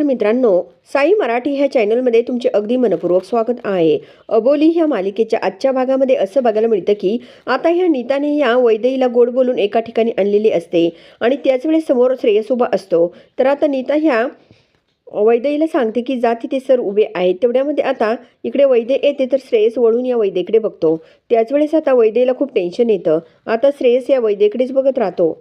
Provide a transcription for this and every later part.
नमस्कार मित्रांनो साई मराठी ह्या चॅनलमध्ये तुमचे अगदी मनपूर्वक स्वागत आहे. अबोली ह्या मालिकेच्या आजच्या भागामध्ये असं बघायला मिळतं की आता ह्या नीताने या वैदईला गोड बोलून एका ठिकाणी आणलेली असते आणि त्याच वेळेस समोर श्रेयस उभा असतो. तर आता नीता ह्या वैदईला सांगते की जा तिथे सर उभे आहेत. तेवढ्यामध्ये आता इकडे वैद्य येते तर श्रेयस वळून या वैद्यकडे बघतो. त्याच वेळेस आता वैदेहीला खूप टेन्शन येतं. आता श्रेयस या वैद्यकडेच बघत राहतो.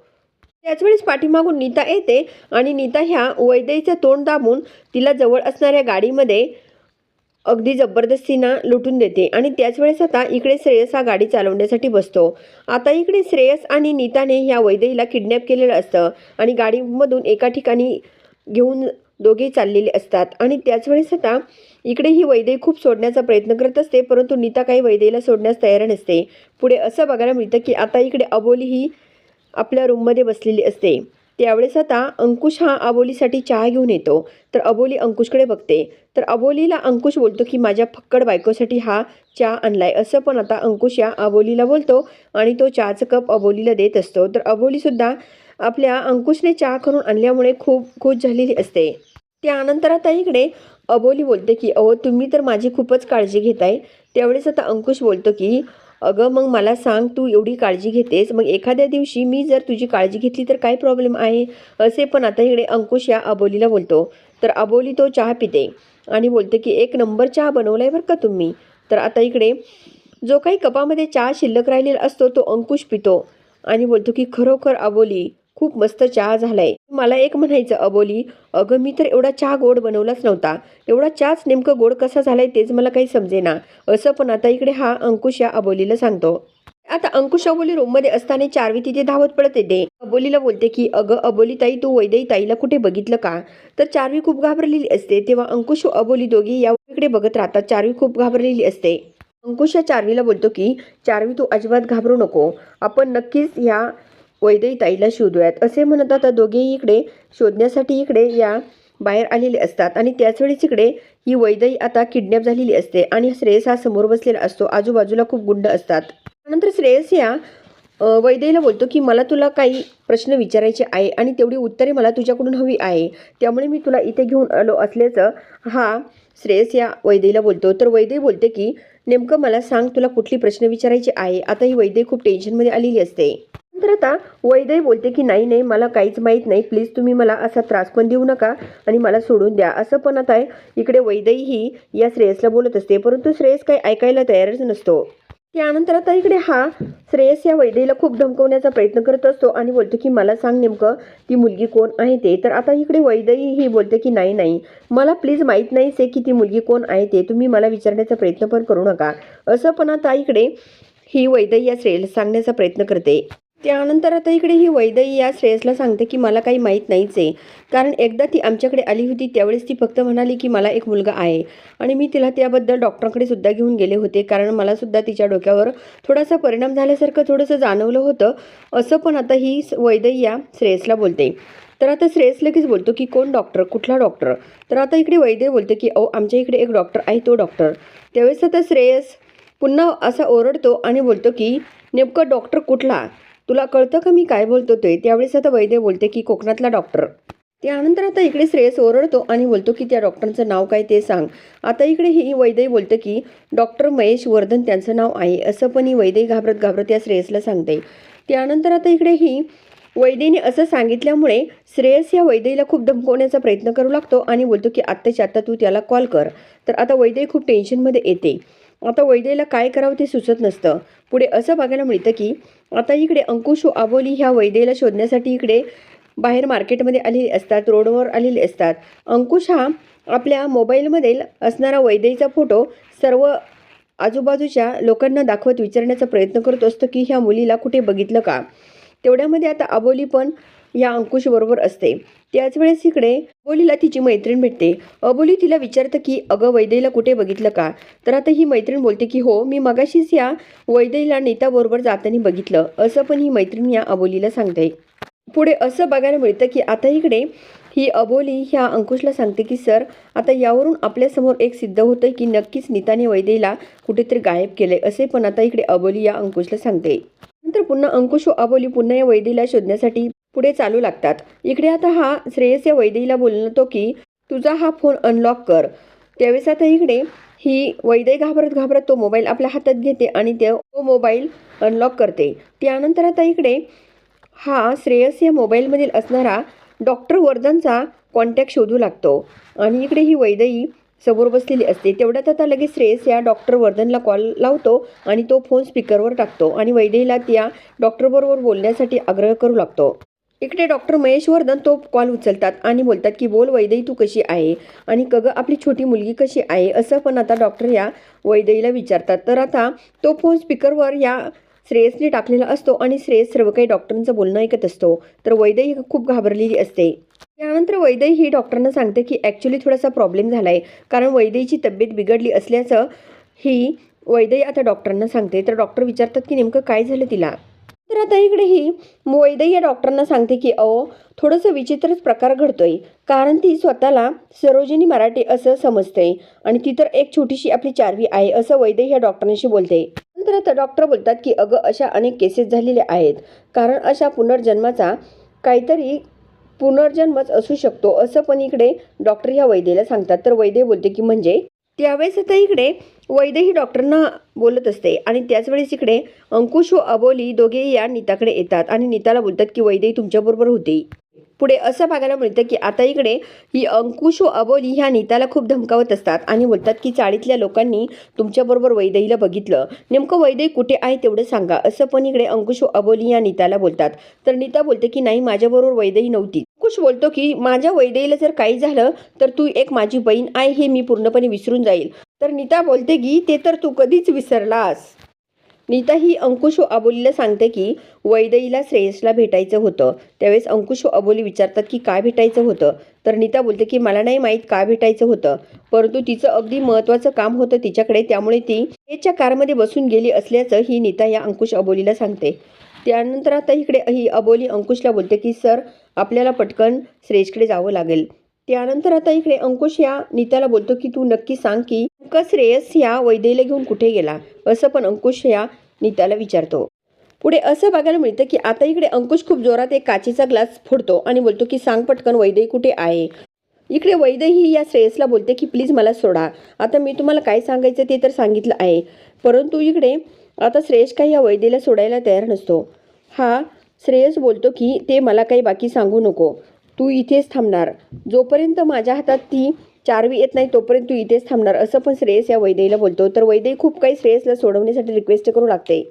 त्याचवेळेस पाठीमागून नीता येते आणि नीता ह्या वैदईचं तोंड दाबून तिला जवळ असणाऱ्या गाडीमध्ये अगदी जबरदस्तीनं लुटून देते. आणि त्याच वेळेस आता इकडे श्रेयस हा गाडी चालवण्यासाठी बसतो. आता इकडे श्रेयस आणि नीताने ह्या वैदेहीला किडनॅप केलेलं असतं आणि गाडीमधून एका ठिकाणी घेऊन दोघे चाललेले असतात. आणि त्याच वेळेस आता इकडे ही वैदेही खूप सोडण्याचा प्रयत्न करत असते परंतु नीता काही वैदेहीला सोडण्यास तयार नसते. पुढे असं बघायला मिळतं की आता इकडे अबोली ही आपल्या रूममध्ये बसलेली असते. त्यावेळेस आता अंकुश हा अबोलीसाठी चहा घेऊन येतो. तर अबोली अंकुशकडे बघते. तर अबोलीला अंकुश बोलतो की माझ्या फक्कड बायकोसाठी हा चहा आणलाय. असं पण आता अंकुश या अबोलीला बोलतो आणि तो चहाचं कप अबोलीला देत असतो. तर अबोलीसुद्धा आपल्या अंकुशने चहा करून आणल्यामुळे खूप खुश झालेली असते. त्यानंतर आता इकडे अबोली बोलते की अहो तुम्ही तर माझी खूपच काळजी घेताय. त्यावेळेस आता अंकुश बोलतो की अगं मग मला सांग तू एवढी काळजी घेतेस? मग एखाद्या दिवशी मी जर तुझी काळजी घेतली तर काय प्रॉब्लेम आहे? असे पण आता इकडे अंकुश या अबोलीला बोलतो. तर अबोली तो चहा पिते आणि बोलते की एक नंबर चहा बनवलाय बरं का तुम्ही? तर आता इकडे जो काही कपामध्ये चहा शिल्लक राहिलेला असतो तो अंकुश पितो आणि बोलतो की खरोखर अबोली खूप मस्त चहा झालाय. मला एक म्हणायचं अबोली अगं मी तर एवढा चहा गोड बनवलाच नव्हता. एवढा चहाच नेमकं गोड कसा झालाय तेच मला काही समजेना. असं पण आता इकडे हा अंकुश या अबोलीला सांगतो. आता अंकुश अबोली रूममध्ये असताना चारवी तिथे धावत पडत येते. अबोलीला बोलते की अगं अबोली ताई तू वैदई ताईला कुठे बघितलं का? तर चारवी खूप घाबरलेली असते. तेव्हा अंकुश अबोली दोघी या इकडे बघत राहतात. चारवी खूप घाबरलेली असते. अंकुश या चारवीला बोलतो की चारवी तू अजिबात घाबरू नको. आपण नक्कीच ह्या वैदईताईला ताईला शोधूयात. असे म्हणत आता दोघेही इकडे शोधण्यासाठी इकडे या बाहेर आलेले असतात आणि त्याचवेळेस इकडे ही वैदई आता किडनॅप झालेली असते आणि श्रेयस हा समोर बसलेला असतो. आजूबाजूला खूप गुंड असतात. नंतर श्रेयस या अ, बोलतो की मला तुला काही प्रश्न विचारायचे आहे आणि तेवढी उत्तरे मला तुझ्याकडून हवी आहे. त्यामुळे मी तुला इथे घेऊन आलो असल्याचं हा श्रेयस या वैदेहीला बोलतो. तर वैदेही बोलते की नेमकं मला सांग तुला कुठली प्रश्न विचारायचे आहे. आता ही वैदेही खूप टेन्शनमध्ये आलेली असते. तर आता वैदय बोलते की नाही नाही मला काहीच माहीत नाही. प्लीज तुम्ही मला असा त्रास पण देऊ नका आणि मला सोडून द्या. असं पण आता इकडे वैदेही ही या श्रेयसला बोलत असते परंतु श्रेयस काही ऐकायला तयारच नसतो. त्यानंतर आता इकडे हा श्रेयस या वैदेहीला खूप धमकवण्याचा प्रयत्न करत असतो आणि बोलतो की मला सांग नेमकं ती मुलगी कोण आहे ते? तर आता इकडे वैदेही ही बोलते की नाही नाही. मला प्लीज माहीत नाहीच आहे की ती मुलगी कोण आहे ते. तुम्ही मला विचारण्याचा प्रयत्न पण करू नका. असं पण आता इकडे ही वैदेही या श्रेयस सांगण्याचा प्रयत्न करते. त्यानंतर आता इकडे ही वैदई या श्रेयसला सांगते की मला काही माहीत नाहीच आहे. कारण एकदा ती आमच्याकडे आली होती त्यावेळेस ती फक्त म्हणाली की मला एक मुलगा आहे. आणि मी तिला त्याबद्दल डॉक्टरांकडे सुद्धा घेऊन गेले होते. कारण मलासुद्धा तिच्या डोक्यावर थोडासा परिणाम झाल्यासारखं थोडंसं जाणवलं होतं. असं पण आता ही वैदई या श्रेयसला बोलते. तर आता श्रेयस लगेच बोलतो की कोण डॉक्टर? कुठला डॉक्टर? तर आता इकडे वैद्य बोलते की अहो आमच्या इकडे एक डॉक्टर आहे तो डॉक्टर. त्यावेळेस आता श्रेयस पुन्हा असा ओरडतो आणि बोलतो की नेमकं डॉक्टर कुठला? तुला कळतं का मी काय बोलतो ते? त्यावेळेस आता वैद्य बोलते की कोकणातला डॉक्टर. त्यानंतर आता इकडे श्रेयस ओरडतो आणि बोलतो की त्या डॉक्टरचं नाव काय ते सांग. आता इकडे ही वैद्य बोलतं की डॉक्टर महेश वर्धन त्यांचं नाव आहे. असं पण ही वैद्य घाबरत घाबरत या श्रेयसला सांगते. त्यानंतर आता इकडे ही वैद्यने असं सांगितल्यामुळे श्रेयस या वैद्यला खूप धमकवण्याचा प्रयत्न करू लागतो आणि बोलतो की आत्ताच्या आत्ता तू त्याला कॉल कर. तर आता वैद्य खूप टेन्शनमध्ये येते. आता वैद्यला काय करावं ते सुचत नसतं. पुढे असं बघायला मिळतं की आता इकडे अंकुश आबोली ह्या वैद्यला शोधण्यासाठी इकडे बाहेर मार्केटमध्ये आलेले असतात रोडवर आलेले असतात. अंकुश हा आपल्या मोबाईलमध्ये असणारा वैदेईचा फोटो सर्व आजूबाजूच्या लोकांना दाखवत विचारण्याचा प्रयत्न करत असतो की ह्या मुलीला कुठे बघितलं का? तेवढ्यामध्ये आता अबोली पण या अंकुशबरोबर असते. त्याच वेळेस इकडे अबोलीला तिची मैत्रीण भेटते. अबोली तिला विचारतं की अगं वैदेहीला कुठे बघितलं का? तर आता ही मैत्रीण बोलते की हो मी मगाशीच या वैदेहीला नेताबरोबर जाताना बघितलं. असं पण ही मैत्रीण या अबोलीला सांगते. पुढे असं बघायला मिळतं की आता इकडे ही अबोली ह्या अंकुशला सांगते की सर आता यावरून आपल्यासमोर एक सिद्ध होतं की नक्कीच नीताने वैदेहीला कुठेतरी गायब केले असे पण आता इकडे अबोली या अंकुशला सांगते. नंतर पुन्हा अंकुश व अबोली पुन्हा या वैदेला शोधण्यासाठी पुढे चालू लागतात. इकडे आता हा श्रेयस या वैदेहीला बोलतो की तुझा हा फोन अनलॉक कर. त्यावेळेस आता इकडे ही वैदय घाबरत घाबरत तो मोबाईल आपल्या हातात घेते आणि ते तो मोबाईल अनलॉक करते. त्यानंतर आता इकडे हा श्रेयस या मोबाईलमधील असणारा डॉक्टर वर्धनचा कॉन्टॅक्ट शोधू लागतो. आणि इकडे ही वैदई समोर बसलेली असते. तेवढ्यात आता लगेच श्रेयस या डॉक्टर वर्धनला कॉल लावतो आणि तो फोन स्पीकरवर टाकतो आणि वैदेहीला त्या डॉक्टरबरोबर बोलण्यासाठी आग्रह करू लागतो. इकडे डॉक्टर महेश वर्धन तो कॉल उचलतात आणि बोलतात की बोल वैदई तू कशी आहे? आणि कग आपली छोटी मुलगी कशी आहे? असं पण आता डॉक्टर या वैदईला विचारतात. तर आता तो फोन स्पीकरवर या श्रेयसने टाकलेला असतो आणि श्रेयस सर्व काही डॉक्टरांचं बोलणं ऐकत असतो. तर वैदई खूप घाबरलेली असते. त्यानंतर वैदई ही डॉक्टरांना सांगते की ॲक्च्युली थोडासा प्रॉब्लेम झाला आहे कारण वैदईची तब्येत बिघडली असल्याचं ही वैदई आता डॉक्टरांना सांगते. तर डॉक्टर विचारतात की नेमकं काय झालं तिला? तर आता इकडे ही वैद्य या डॉक्टरांना सांगते की अहो थोडंसं विचित्रच प्रकार घडतोय. कारण ती स्वतःला सरोजिनी मराठे असं समजते आणि ती तर एक छोटीशी आपली चारवी आहे असं वैद्य या डॉक्टरांशी बोलते. नंतर आता डॉक्टर बोलतात की अगं अशा अनेक केसेस झालेल्या आहेत. कारण अशा पुनर्जन्माचा काहीतरी पुनर्जन्मच असू शकतो असं पण इकडे डॉक्टर ह्या वैद्यला सांगतात. तर वैद्य बोलते की म्हणजे? त्यावेळेस आता इकडे वैद्य ही डॉक्टरांना बोलत असते. आणि त्याचवेळेस इकडे अंकुश व अबोली दोघे या नीताकडे येतात आणि नीताला बोलतात की वैद्यही तुमच्याबरोबर होती. पुढे असं बघायला मिळतं की आता इकडे ही अंकुश व अबोली ह्या नीताला खूप धमकावत असतात आणि बोलतात की चाळीतल्या लोकांनी तुमच्याबरोबर वैदेहीला बघितलं. नेमकं वैदेही कुठे आहे तेवढं सांगा. असं पण इकडे अंकुश व अबोली या नीताला बोलतात. तर नीता बोलते की नाही माझ्याबरोबर वैदेही नव्हती. अंकुश बोलतो की माझ्या वैदईला जर काही झालं तर तू एक माझी बहीण आहे हे मी पूर्णपणे विसरून जाईल. तर नीता बोलते की ते तर तू कधीच विसरलास. नीता ही अंकुश अबोलीला सांगते की वैदईला श्रेयसला भेटायचं होतं. त्यावेळेस अंकुश अबोली विचारतात की काय भेटायचं होतं? तर नीता बोलते की मला नाही माहीत का भेटायचं होतं. परंतु तिचं अगदी महत्त्वाचं काम होतं तिच्याकडे त्यामुळे ती त्याच्या कारमध्ये बसून गेली असल्याचं ही नीता या अंकुश अबोलीला सांगते. त्यानंतर आता इकडे ही अबोली अंकुशला बोलते की सर आपल्याला पटकन श्रेयसकडे जावं लागेल. त्यानंतर आता इकडे अंकुश या नीताला बोलतो की तू नक्की सांग की श्रेयस या वैद्यला घेऊन कुठे गेला? असं पण अंकुश या नीताला विचारतो. पुढे असं बघायला मिळतं की आता इकडे अंकुश खूप जोरात एक काचेचा ग्लास फोडतो आणि बोलतो की सांग पटकन वैद्य कुठे आहे? इकडे वैदेही या श्रेयसला बोलते की प्लीज मला सोडा. आता मी तुम्हाला काय सांगायचं ते तर सांगितलं आहे. परंतु इकडे आता श्रेयस काही या वैद्यला सोडायला तयार नसतो. हा श्रेयस बोलतो की ते मला काही बाकी सांगू नको. तू इथेच थांबणार. जोपर्यंत माझ्या हातात ती चारवी येत नाही तोपर्यंत तू इथेच थांबणार. असं पण श्रेयस या वैदेहीला बोलतो. तर वैदेही खूप काही श्रेयसला सोडवण्यासाठी रिक्वेस्ट करू लागते.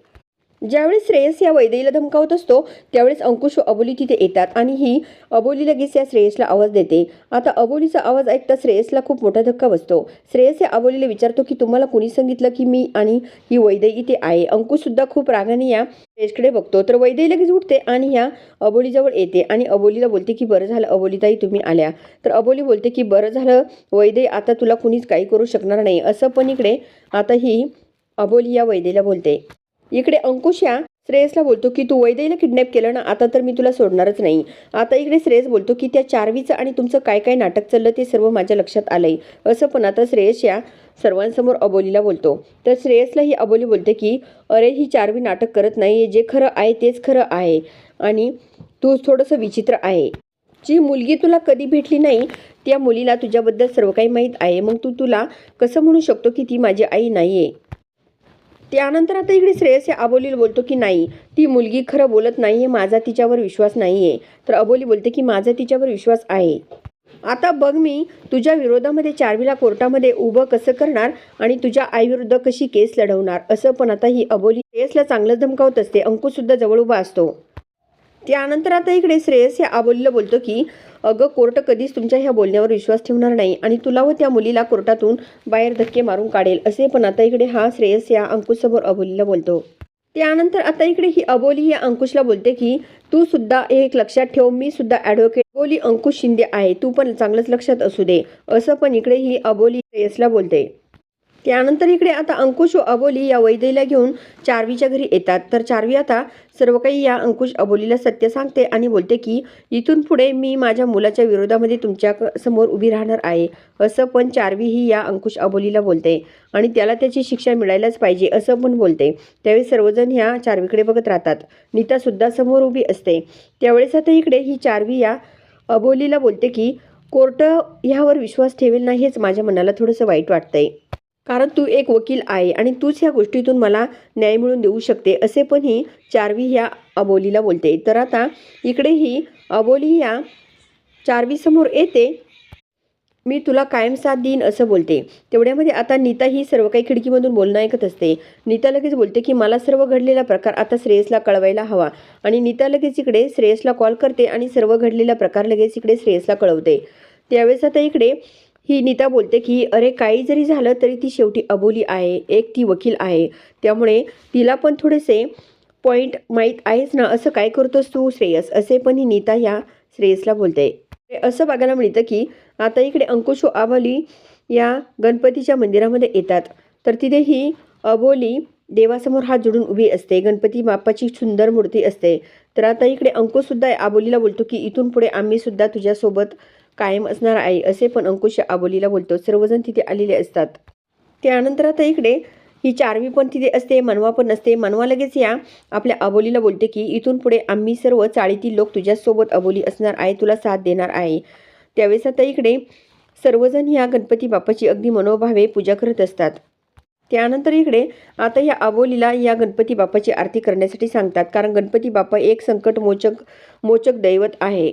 ज्यावेळेस श्रेयस या वैदेहीला धमकावत असतो त्यावेळेस अंकुश व अबोली तिथे येतात आणि ही अबोली लगेच या श्रेयसला आवाज देते. आता अबोलीचा आवाज ऐकता श्रेयसला खूप मोठा धक्का बसतो. श्रेयस या अबोलीला विचारतो की तुम्हाला कुणी सांगितलं की मी आणि ही वैदेही इथे आहे? अंकुश सुद्धा खूप रागाने या श्रेयसकडे बघतो. तर वैदेही लगेच उठते आणि ह्या अबोलीजवळ येते आणि अबोलीला बोलते की बरं झालं अबोलीताई तुम्ही आल्या. तर अबोली बोलते की बरं झालं वैदेही आता तुला कुणीच काही करू शकणार नाही. असं पण इकडे आता ही अबोली या वैदेला बोलते. इकडे अंकुश या श्रेयसला बोलतो की तू वैदईला किडनॅप केलं ना आता तर मी तुला सोडणारच नाही. आता इकडे श्रेयस बोलतो की त्या चारवीचं आणि तुमचं काय काय नाटक चाललं ते सर्व माझ्या लक्षात आलंय. असं पण आता श्रेयस या सर्वांसमोर अबोलीला बोलतो. तर श्रेयसला ही अबोली बोलते की अरे ही चारवी नाटक करत नाही जे खरं आहे तेच खरं आहे आणि तू थोडंसं विचित्र आहे. जी मुलगी तुला कधी भेटली नाही त्या मुलीला तुझ्याबद्दल सर्व काही माहीत आहे. मग तू तुला कसं म्हणू शकतो की ती माझी आई नाही आहे त्यानंतर आता इकडे श्रेयस या अबोलीला बोलतो की नाही ती मुलगी खरं बोलत नाही आहे माझा तिच्यावर विश्वास नाही आहे. तर अबोली बोलते की माझा तिच्यावर विश्वास आहे. आता बघ मी तुझ्या विरोधामध्ये चारवीला कोर्टामध्ये उभं कसं करणार आणि तुझ्या आईविरुद्ध कशी केस लढवणार असं पण आता ही अबोली श्रेयसला चांगलं धमकावत असते अंकुशसुद्धा जवळ उभा असतो. त्यानंतर आता इकडे श्रेयस या आबोलीला बोलतो की अगं कोर्ट कधीच तुमच्या ह्या बोलण्यावर विश्वास ठेवणार नाही आणि तुला व त्या मुलीला कोर्टातून बाहेर धक्के मारून काढेल असे पण आता इकडे हा श्रेयस या अंकुशसमोर अबोलीला बोलतो. त्यानंतर आता इकडे ही अबोली या अंकुशला बोलते की तू सुद्धा एक लक्षात ठेव मी सुद्धा ॲडव्होकेट अबोली अंकुश शिंदे आहे तू पण चांगलंच लक्षात असू दे असं पण इकडे ही अबोली श्रेयसला बोलते. त्यानंतर इकडे आता अंकुश व अबोली या वैदेला घेऊन चारवीच्या घरी येतात. तर चारवी आता सर्व काही या अंकुश अबोलीला सत्य सांगते आणि बोलते की इथून पुढे मी माझ्या मुलाच्या विरोधामध्ये तुमच्यासमोर उभी राहणार आहे. असं पण चारवी ही या अंकुश अबोलीला बोलते आणि त्याला त्याची शिक्षा मिळायलाच पाहिजे असं पण बोलते. त्यावेळी सर्वजण ह्या चारवीकडे बघत राहतात. नीतासुद्धा समोर उभी असते. त्यावेळेस आता इकडे ही चारवी या अबोलीला बोलते की कोर्ट ह्यावर विश्वास ठेवेल नाही हेच माझ्या मनाला थोडंसं वाईट वाटतंय. कारण तू एक वकील आहे आणि तूच ह्या गोष्टीतून मला न्याय मिळून देऊ शकते असे पण ही चारवी ह्या अबोलीला बोलते. तर आता इकडे ही अबोली ह्या चारवीसमोर येते. मी तुला कायम साथ देईन असं बोलते. तेवढ्यामध्ये आता नीता ही सर्व काही खिडकीमधून बोलणं ऐकत असते. नीता लगेच बोलते की मला सर्व घडलेला प्रकार आता श्रेयसला कळवायला हवा. आणि नीता लगेच इकडे श्रेयसला कॉल करते आणि सर्व घडलेला प्रकार लगेच इकडे श्रेयसला कळवते. त्यावेळेस आता इकडे ही नीता बोलते की अरे काही जरी झालं तरी ती शेवटी अबोली आहे एक ती वकील आहे. त्यामुळे तिला पण थोडेसे पॉईंट माहीत आहेच ना असं काय करतोस तू श्रेयस? असे पण ही नीता ह्या श्रेयसला बोलते. असं बघायला मिळतं की आता इकडे अंकुश व अबोली या गणपतीच्या मंदिरामध्ये येतात. तर तिथे ही अबोली देवासमोर हात जोडून उभी असते. गणपती बाप्पाची सुंदर मूर्ती असते. तर आता इकडे अंकुशसुद्धा आबोलीला बोलतो की इथून पुढे आम्हीसुद्धा तुझ्यासोबत कायम असणार आहे असे पण अंकुश आबोलीला बोलतो. सर्वजण तिथे आलेले असतात. त्यानंतर आता इकडे ही चारवी पण तिथे असते मनवा पण असते. मनवा लगेच या आपल्या अबोलीला बोलते की इथून पुढे आम्ही सर्व चाळीतील लोक तुझ्यासोबत अबोली असणार आहे तुला साथ देणार आहे. त्यावेळेस आता इकडे सर्वजण ह्या गणपती बाप्पाची अगदी मनोभावे पूजा करत असतात. त्यानंतर इकडे आता या अबोलीला या गणपती बाप्पाची आरती करण्यासाठी सांगतात. कारण गणपती बाप्पा एक संकट मोचक मोचक दैवत आहे.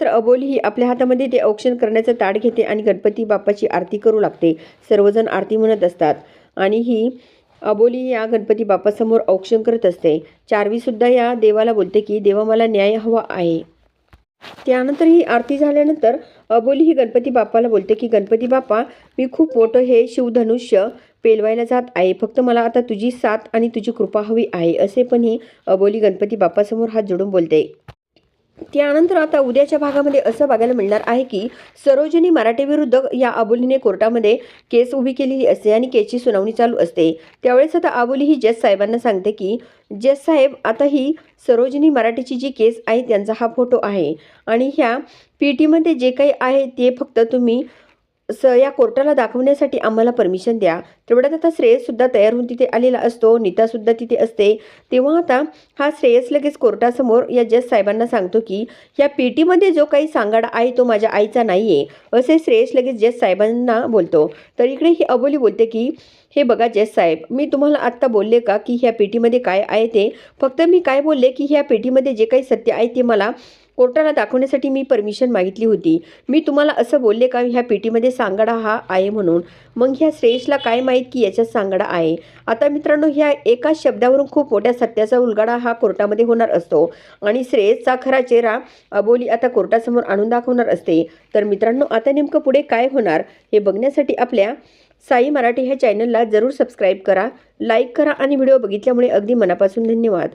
तर अबोली ही आपल्या हातामध्ये ते औक्षण करण्याचं ताट घेते आणि गणपती बाप्पाची आरती करू लागते. सर्वजण आरती म्हणत असतात. आणि ही अबोली या गणपती बाप्पासमोर औक्षण करत असते. चारवीसुद्धा या देवाला बोलते की देवा मला न्याय हवा आहे. त्यानंतर ही आरती झाल्यानंतर अबोली ही गणपती बाप्पाला बोलते की गणपती बाप्पा मी खूप मोठं हे शिवधनुष्य पेलवायला जात आहे. फक्त मला आता तुझी साथ आणि तुझी कृपा हवी आहे. असे पण ही अबोली गणपती बाप्पासमोर हात जोडून बोलते. त्यानंतर आता उद्याच्या भागामध्ये असं बघायला मिळणार आहे की सरोजिनी मराठे विरुद्ध या अबोलीने कोर्टामध्ये केस उभी केलेली असते आणि केसची सुनावणी चालू असते. त्यावेळेस आता अबोली ही जज साहेबांना सांगते की जज साहेब आता ही सरोजिनी मराठीची जी केस आहे त्यांचा हा फोटो आहे. आणि ह्या पी टीमध्ये जे काही आहे ते फक्त तुम्ही स या कोर्टाला दाखवण्यासाठी आम्हाला परमिशन द्या. तेवढ्यात आता श्रेयससुद्धा तयार होऊन तिथे आलेला असतो. नीतासुद्धा तिथे असते. तेव्हा आता हा श्रेयस लगेच कोर्टासमोर या जज साहेबांना सांगतो की या पेटीमध्ये जो काही सांगाडा आहे तो माझ्या आईचा नाही आहे असे श्रेयस लगेच जज साहेबांना बोलतो. तर इकडे ही अबोली बोलते की हे बघा जज साहेब मी तुम्हाला आत्ता बोलले का की ह्या पेटीमध्ये काय आहे ते? फक्त मी काय बोलले की ह्या पेटीमध्ये जे काही सत्य आहे ते मला कोर्टाला दाखवण्यासाठी मी परमिशन मागितली होती. मी तुम्हाला असं बोलले का? ह्या पेटीमध्ये सांगाडा हा आहे म्हणून. मग ह्या श्रेयसला काय माहीत की याच्यात सांगाडा आहे? आता मित्रांनो ह्या एका शब्दावरून खूप मोठ्या सत्याचा उलगाडा हा कोर्टामध्ये होणार असतो. आणि श्रेयसचा खरा चेहरा अबोली आता कोर्टासमोर आणून दाखवणार असते. तर मित्रांनो आता नेमकं पुढे काय होणार हे बघण्यासाठी आपल्या साई मराठी ह्या चॅनलला जरूर सबस्क्राईब करा लाईक करा आणि व्हिडिओ बघितल्यामुळे अगदी मनापासून धन्यवाद.